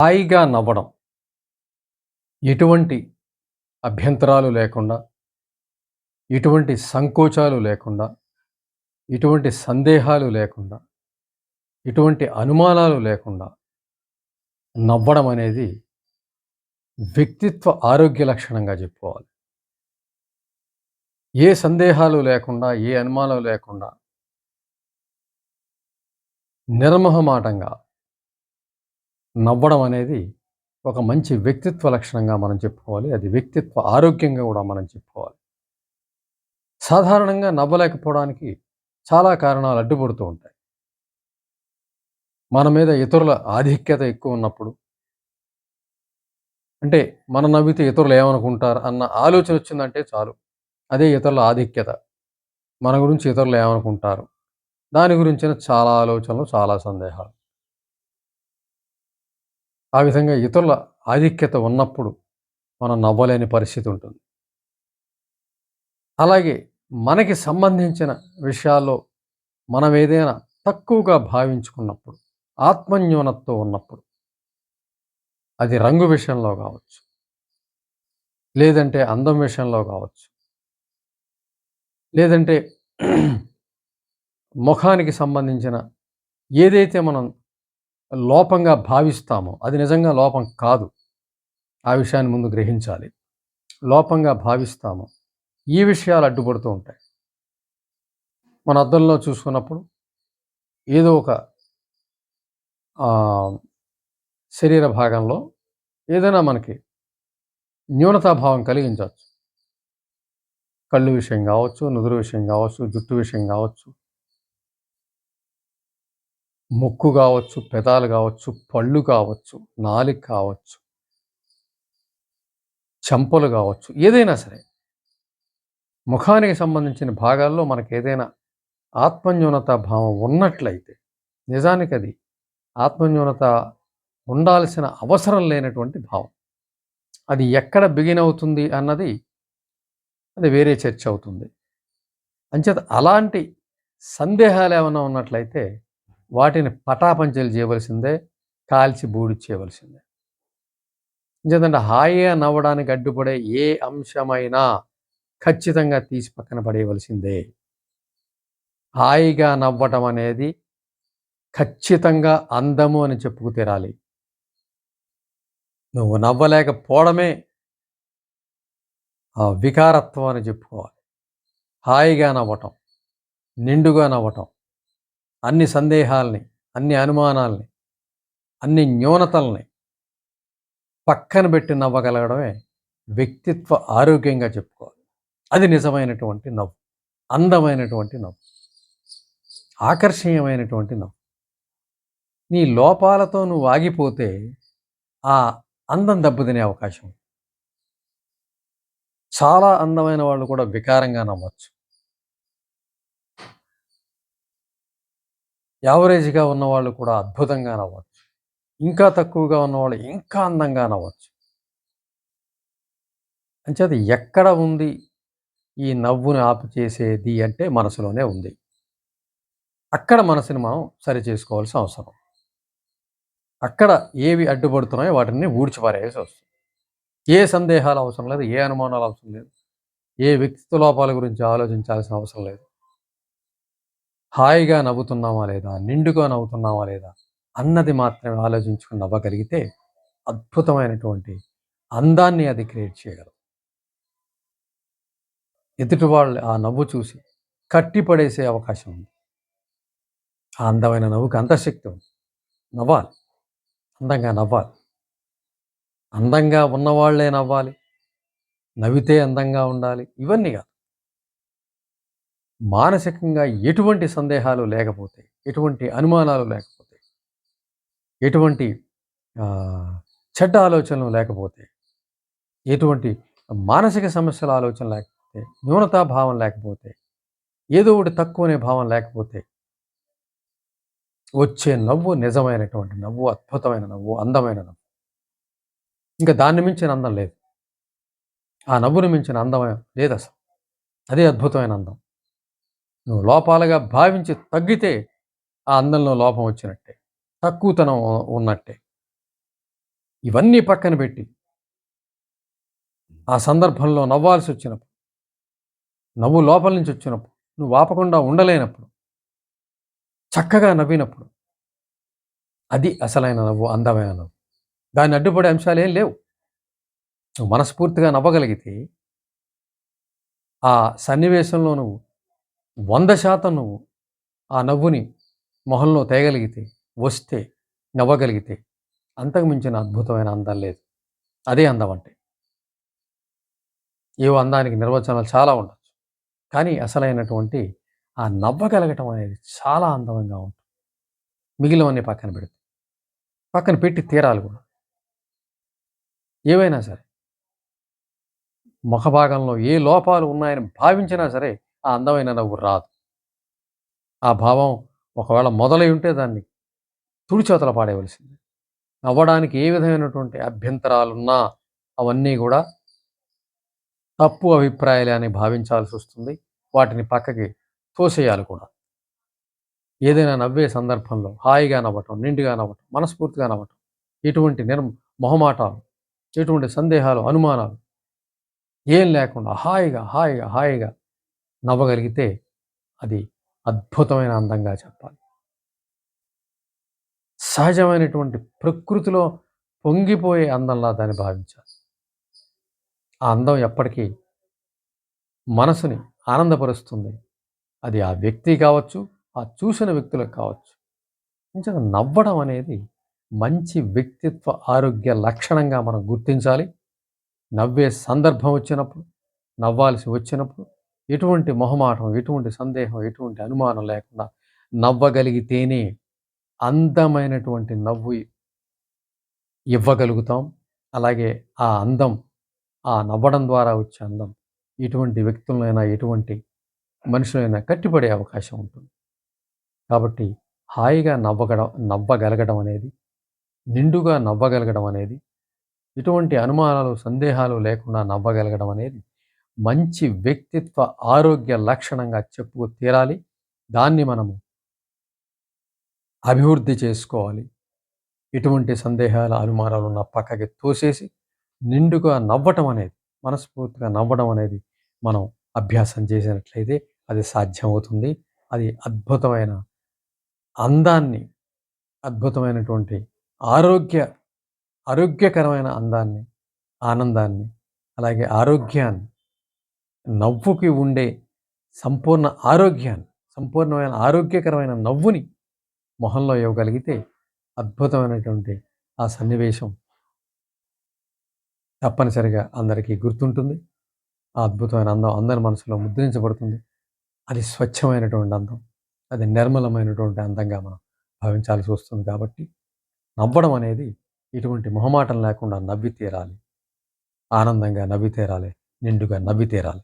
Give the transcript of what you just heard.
హాయిగా నవ్వడం. ఎటువంటి అభ్యంతరాలు లేకుండా ఎటువంటి సంకోచాలు లేకుండా ఎటువంటి సందేహాలు లేకుండా ఎటువంటి అనుమానాలు లేకుండా నవ్వడం అనేది వ్యక్తిత్వ ఆరోగ్య లక్షణంగా చెప్పుకోవాలి. ఏ సందేహాలు లేకుండా ఏ అనుమానాలు లేకుండా నిర్మహమాటంగా నవ్వడం అనేది ఒక మంచి వ్యక్తిత్వ లక్షణంగా మనం చెప్పుకోవాలి. అది వ్యక్తిత్వ ఆరోగ్యంగా కూడా మనం చెప్పుకోవాలి. సాధారణంగా నవ్వలేకపోవడానికి చాలా కారణాలు అడ్డుపడుతూ ఉంటాయి. మన మీద ఇతరుల ఆధిక్యత ఎక్కువ ఉన్నప్పుడు అంటే మన నవ్వితే ఇతరులు ఏమనుకుంటారు అన్న ఆలోచన వచ్చిందంటే చాలు. అదే ఇతరుల ఆధిక్యత. మన గురించి ఇతరులు ఏమనుకుంటారు? దాని గురించిన చాలా ఆలోచనలు చాలా సందేహాలు. ఆ విధంగా ఇతరుల ఆధిక్యత ఉన్నప్పుడు మనం నవ్వలేని పరిస్థితి ఉంటుంది. అలాగే మనకి సంబంధించిన విషయాల్లో మనం ఏదైనా తక్కువగా భావించుకున్నప్పుడు ఆత్మన్యూనత్వం ఉన్నప్పుడు అది రంగు విషయంలో కావచ్చు లేదంటే అందం విషయంలో కావచ్చు లేదంటే ముఖానికి సంబంధించిన ఏదైతే మనం లోపంగా భావిస్తామో అది నిజంగా లోపం కాదు. ఆ విషయాన్ని ముందు గ్రహించాలి. లోపంగా భావిస్తామో ఈ విషయాలు అడ్డుపడుతూ ఉంటాయి. మన అద్దంలో చూసుకున్నప్పుడు ఏదో ఒక శరీర భాగంలో ఏదైనా మనకి న్యూనతాభావం కలిగించవచ్చు. కళ్ళు విషయం కావచ్చు నుదురు విషయం కావచ్చు జుట్టు విషయం కావచ్చు ముక్కు కావచ్చు పెదాలు కావచ్చు పళ్ళు కావచ్చు నాలిక కావచ్చు చెంపలు కావచ్చు ఏదైనా సరే. ముఖానికి సంబంధించిన భాగాల్లో మనకు ఏదైనా ఆత్మన్యూనత భావం ఉన్నట్లయితే నిజానికి అది ఆత్మన్యూనత ఉండాల్సిన అవసరం లేనటువంటి భావం. అది ఎక్కడ బిగిన్ అవుతుంది అన్నది అది వేరే చర్చ అవుతుంది. అంచేత అలాంటి సందేహాలు ఏమైనా ఉన్నట్లయితే వాటిని పటాపంచలు చేయవలసిందే కాల్చి బూడి చేయవలసిందే. ఎందుకంటే హాయిగా నవ్వడానికి అడ్డుపడే ఏ అంశమైనా ఖచ్చితంగా తీసి పక్కన పడేయవలసిందే. హాయిగా నవ్వటం అనేది ఖచ్చితంగా అందము అని చెప్పుకు తీరాలి. నువ్వు నవ్వలేకపోవడమే వికారత్వం అని చెప్పుకోవాలి. హాయిగా నవ్వటం నిండుగా నవ్వటం అన్ని సందేహాల్ని అన్ని అనుమానాల్ని అన్ని న్యూనతల్ని పక్కన పెట్టి నవ్వగలగడమే వ్యక్తిత్వ ఆరోగ్యంగా చెప్పుకోవాలి. అది నిజమైనటువంటి నవ్వు అందమైనటువంటి నవ్వు ఆకర్షణీయమైనటువంటి నవ్వు. నీ లోపాలతో నువ్వు ఆగిపోతే ఆ అందం దెబ్బతినే అవకాశం చాలా అందమైన వాళ్ళు కూడా వికారంగా నవ్వచ్చు. యావరేజ్గా ఉన్నవాళ్ళు కూడా అద్భుతంగా నవ్వచ్చు. ఇంకా తక్కువగా ఉన్నవాళ్ళు ఇంకా అందంగా నవ్వచ్చు. అంచేది ఎక్కడ ఉంది? ఈ నవ్వుని ఆపు చేసేది అంటే మనసులోనే ఉంది. అక్కడ మనసుని మనం సరి చేసుకోవాల్సిన అవసరం. అక్కడ ఏవి అడ్డుపడుతున్నాయో వాటిని ఊడ్చిపారేసి వస్తుంది. ఏ సందేహాలు అవసరం లేదు ఏ అనుమానాలు అవసరం లేదు ఏ వ్యక్తిత్వ లోపాల గురించి ఆలోచించాల్సిన అవసరం లేదు. హాయిగా నవ్వుతున్నామా లేదా? నిండుగా నవ్వుతున్నామా లేదా? అన్నది మాత్రమే ఆలోచించుకుని నవ్వగలిగితే అద్భుతమైనటువంటి అందాన్ని అది క్రియేట్ చేయగలదు. ఎదుటి వాళ్ళు ఆ నవ్వు చూసి కట్టిపడేసే అవకాశం ఉంది. ఆ అందమైన నవ్వుకి అంతశక్తి ఉంది. నవ్వాలి. అందంగా నవ్వాలి. అందంగా ఉన్నవాళ్ళే నవ్వాలి. నవ్వితే అందంగా ఉండాలి. ఇవన్నీ కాదు. మానసికంగా ఎటువంటి సందేహాలు లేకపోతే ఎటువంటి అనుమానాలు లేకపోతే ఎటువంటి చెడ్డ ఆలోచనలు లేకపోతే ఎటువంటి మానసిక సమస్యల ఆలోచన లేకపోతే న్యూనతాభావం లేకపోతే ఏదో ఒకటి తక్కువనే భావం లేకపోతే వచ్చే నవ్వు నిజమైనటువంటి నవ్వు అద్భుతమైన నవ్వు అందమైన నవ్వు. ఇంకా దాన్ని మించిన అందం లేదు. ఆ నవ్వుని మించిన అందమైన లేదు అసలు. అదే అద్భుతమైన అందం. నువ్వు లోపాలుగా భావించి తగ్గితే ఆ అందంలో లోపం వచ్చినట్టే తక్కువతనం ఉన్నట్టే. ఇవన్నీ పక్కన పెట్టి ఆ సందర్భంలో నవ్వాల్సి వచ్చినప్పుడు నవ్వు లోపల నుంచి వచ్చినప్పుడు నువ్వు ఆపకుండా ఉండలేనప్పుడు చక్కగా నవ్వినప్పుడు అది అసలైన నవ్వు అందమైన నవ్వు. దాన్ని అడ్డుపడే అంశాలు ఏం లేవు. నువ్వు మనస్ఫూర్తిగా నవ్వగలిగితే ఆ సన్నివేశంలో నువ్వు వంద శాతం నువ్వు ఆ నవ్వుని మొహంలో తేగలిగితే వస్తే నవ్వగలిగితే అంతకు మించిన అద్భుతమైన అందం లేదు. అదే అందం అంటే. ఏవో అందానికి నిర్వచనాలు చాలా ఉండొచ్చు. కానీ అసలైనటువంటి ఆ నవ్వగలగటం అనేది చాలా అందమంగా ఉంటుంది. మిగిలినవన్నీ పక్కన పెడితే పక్కన పెట్టి తీరాలి కూడా. ఏవైనా సరే ముఖభాగంలో ఏ లోపాలు ఉన్నాయని భావించినా సరే ఆ అందమైన నవ్వు రాదు. ఆ భావం ఒకవేళ మొదలై ఉంటే దాన్ని తుడిచేతల పాడేయవలసింది. నవ్వడానికి ఏ విధమైనటువంటి అభ్యంతరాలున్నా అవన్నీ కూడా తప్పు అభిప్రాయాలే అని భావించాల్సి వస్తుంది. వాటిని పక్కకి తోసేయాలి కూడా. ఏదైనా నవ్వే సందర్భంలో హాయిగా నవ్వటం నిండుగా నవ్వటం మనస్ఫూర్తిగా నవ్వటం ఎటువంటి నిర్ మొహమాటాలు ఎటువంటి సందేహాలు అనుమానాలు ఏం లేకుండా హాయిగా హాయిగా హాయిగా నవ్వగలిగితే అది అద్భుతమైన అందంగా చెప్పాలి. సహజమైనటువంటి ప్రకృతిలో పొంగిపోయే అందంలా దాన్ని భావించాలి. ఆ అందం ఎప్పటికీ మనసుని ఆనందపరుస్తుంది. అది ఆ వ్యక్తి కావచ్చు ఆ చూసిన వ్యక్తులకు కావచ్చు. నిజంగా నవ్వడం అనేది మంచి వ్యక్తిత్వ ఆరోగ్య లక్షణంగా మనం గుర్తించాలి. నవ్వే సందర్భం వచ్చినప్పుడు నవ్వాల్సి వచ్చినప్పుడు ఎటువంటి మొహమాటం ఎటువంటి సందేహం ఎటువంటి అనుమానం లేకుండా నవ్వగలిగితేనే అందమైనటువంటి నవ్వు ఇవ్వగలుగుతాం. అలాగే ఆ అందం ఆ నవ్వడం ద్వారా వచ్చే అందం ఎటువంటి వ్యక్తులైనా ఎటువంటి మనుషులైనా కట్టిపడే అవకాశం ఉంటుంది. కాబట్టి హాయిగా నవ్వగడం నవ్వగలగడం అనేది నిండుగా నవ్వగలగడం అనేది ఎటువంటి అనుమానాలు సందేహాలు లేకుండా నవ్వగలగడం అనేది మంచి వ్యక్తిత్వ ఆరోగ్య లక్షణంగా చెప్పుకు తీరాలి దాన్ని మనము అభివృద్ధి చేసుకోవాలి. ఎటువంటి సందేహాల అనుమానాలు ఉన్న పక్కకి తోసేసి నిండుగా నవ్వటం అనేది మనస్ఫూర్తిగా నవ్వడం అనేది మనం అభ్యాసం చేసినట్లయితే అది సాధ్యమవుతుంది. అది అద్భుతమైన అందాన్ని అద్భుతమైనటువంటి ఆరోగ్య ఆరోగ్యకరమైన అందాన్ని ఆనందాన్ని అలాగే ఆరోగ్యాన్ని నవ్వుకి ఉండే సంపూర్ణ ఆరోగ్యాన్ని సంపూర్ణమైన ఆరోగ్యకరమైన నవ్వుని మొహంలో ఇవ్వగలిగితే అద్భుతమైనటువంటి ఆ సన్నివేశం తప్పనిసరిగా అందరికీ గుర్తుంటుంది. ఆ అద్భుతమైన అందం అందరి మనసులో ముద్రించబడుతుంది. అది స్వచ్ఛమైనటువంటి అందం అది నిర్మలమైనటువంటి అందంగా మనం భావించాల్సి వస్తుంది కాబట్టి నవ్వడం అనేది ఇటువంటి మొహమాటం లేకుండా నవ్వి తీరాలి. ఆనందంగా నవ్వి తీరాలి నిండుగా నవ్వి తీరాలి.